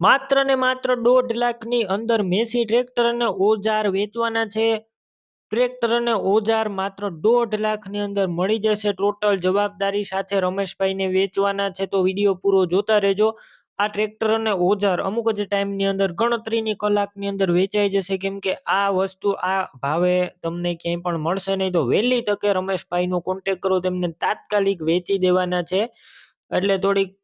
માત્ર ને માત્ર દોઢ લાખની અંદર મેસી ટ્રેક્ટર અને ઓજાર વેચવાના છે. ટ્રેક્ટર અને ઓજાર માત્ર દોઢ લાખની અંદર મળી જશે. ટોટલ જવાબદારી સાથે રમેશભાઈને વેચવાના છે. તો વીડિયો પૂરો જોતા રહેજો. આ ટ્રેક્ટર અને ઓજાર અમુક જ ટાઈમની અંદર ગણતરીની કલાકની અંદર વેચાઈ જશે. કેમ કે આ વસ્તુ આ ભાવે તમને ક્યાંય પણ મળશે નહીં. તો વહેલી તકે રમેશભાઈનો કોન્ટેક કરો. તેમને તાત્કાલિક વેચી દેવાના છે. એટલે થોડીક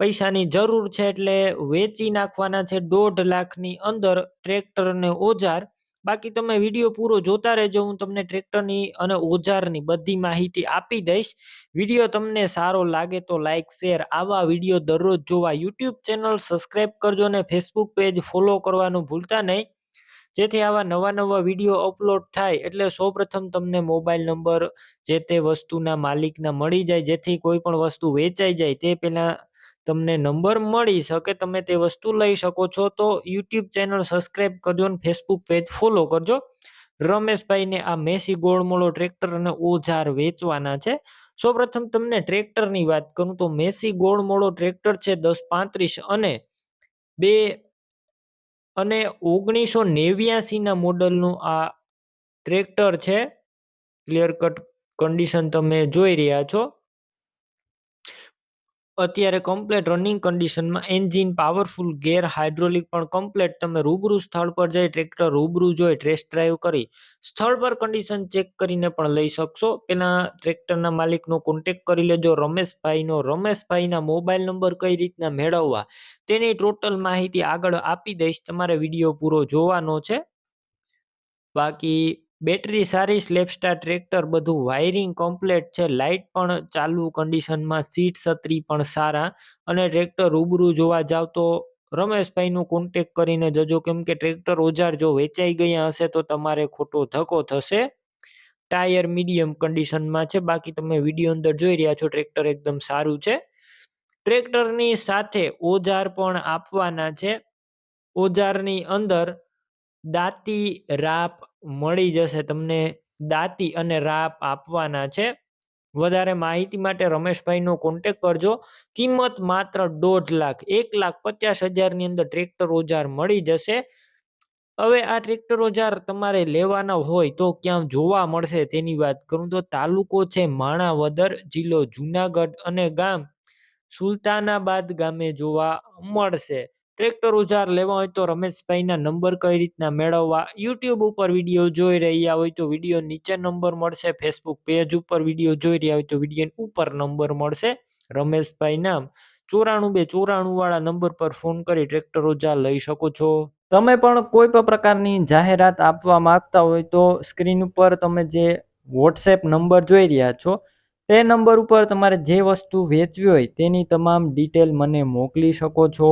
પૈસાની જરૂર છે એટલે વેચી નાખવાના છે દોઢ લાખની અંદર ટ્રેક્ટર અને ઓજાર. બાકી તમે વીડિયો પૂરો જોતા રહેજો, હું તમને ટ્રેક્ટરની અને ઓજારની બધી માહિતી આપી દઈશ. વીડિયો તમને સારો લાગે તો લાઇક શેર, આવા વીડિયો દરરોજ જોવા યુટ્યુબ ચેનલ સબસ્ક્રાઈબ કરજો અને ફેસબુક પેજ ફોલો કરવાનું ભૂલતા નહીં. જેથી આવા નવા નવા વીડિયો અપલોડ થાય એટલે સૌપ્રથમ તમને મોબાઈલ નંબર જે તે વસ્તુના માલિકના મળી જાય, જેથી કોઈ પણ વસ્તુ વેચાઈ જાય, તે પહેલાં તમને નંબર મળી શકે, તમે તે વસ્તુ લઈ શકો છો. તો યુટ્યુબ ચેનલ સબસ્ક્રાઈબ કરજો અને ફેસબુક પેજ ફોલો કરજો. રમેશભાઈને આ મેસી ગોળમોળો ટ્રેક્ટર અને ઓજાર વેચવાના છે. સૌપ્રથમ તમને ટ્રેક્ટરની વાત કરું તો મેસી ગોળમોળો ટ્રેક્ટર છે દસ પાંત્રીસ અને બે અને ઓગણીસો નેવ્યાસીના મોડલનું આ ટ્રેક્ટર છે. ક્લિયર કટ કન્ડિશન તમે જોઈ રહ્યા છો. અત્યારે કમ્પ્લેટ રનિંગ કન્ડિશનમાં એન્જિન પાવરફુલ ગેર હાઇડ્રોલિક પણ કમ્પ્લેટ તમે રૂબરૂ સ્થળ પર જઈ ટ્રેક્ટર રૂબરૂ જોઈ ટેસ્ટ ડ્રાઈવ કરી, સ્થળ પર કન્ડિશન ચેક કરીને પણ લઈ શકશો. પેલા ટ્રેક્ટરના માલિકનો કોન્ટેક કરી લેજો, રમેશભાઈનો. રમેશભાઈના મોબાઈલ નંબર કઈ રીતના મેળવવા તેની ટોટલ માહિતી આગળ આપી દઈશ. તમારે વીડિયો પૂરો જોવાનો છે. બાકી બેટરી સારી, સ્લેપસ્ટાર ટ્રેક્ટર બધું વાયરિંગ કમ્પ્લેટ છે લાઇટ પણ ચાલુ કન્ડિશનમાં સીટ છત્રી પણ સારા અને ટ્રેક્ટર રૂબરૂ જોવા જાવ તો રમેશભાઈનો કોન્ટેક કરીને જજો, કેમ કે ટ્રેક્ટર ઓજાર જો વેચાઈ ગયા હશે તો તમારે ખોટો ધક્કો થશે. ટાયર મીડિયમ કન્ડિશનમાં છે, બાકી તમે વીડિયો અંદર જોઈ રહ્યા છો, ટ્રેક્ટર એકદમ સારું છે. ટ્રેક્ટરની સાથે ઓજાર પણ આપવાના છે. ઓજારની અંદર દાંતી, રાપ મળી જશે. તમને દાંતી અને રાપ આપવાના છે. વધારે માહિતી માટે રમેશભાઈનો કોન્ટેક કરજો. કિંમત માત્ર દોઢ લાખ, એક લાખ પચાસ હજારની અંદર ટ્રેક્ટર ઓજાર મળી જશે. હવે આ ટ્રેક્ટર ઓજાર તમારે લેવાના હોય તો ક્યાં જોવા મળશે તેની વાત કરું તો તાલુકો છે માણાવદર, જિલ્લો જુનાગઢ અને ગામ સુલતાનાબાદ ગામે જોવા મળશે. ટ્રેક્ટર ઉજાર લેવા હોય તો રમેશભાઈના નંબર કઈ રીતના મેળવવા? યુટ્યુબ ઉપર વીડિયો જોઈ રહ્યા હોય તો વીડિયો નીચે નંબર મળશે, ફેસબુક પેજ ઉપર વીડિયો જોઈ રહ્યા હોય તો વીડિયો ઉપર નંબર મળશે. રમેશભાઈ નામ ચોરાણું બે ચોરાણું વાળા નંબર પર ફોન કરી ટ્રેક્ટર ઉજાર લઈ શકો છો. તમે પણ કોઈ પણ પ્રકારની જાહેરાત આપવા માંગતા હોય તો સ્ક્રીન ઉપર તમે જે વોટ્સએપ નંબર જોઈ રહ્યા છો, તે નંબર ઉપર તમારે જે વસ્તુ વેચવી હોય તેની તમામ ડિટેલ મને મોકલી શકો છો.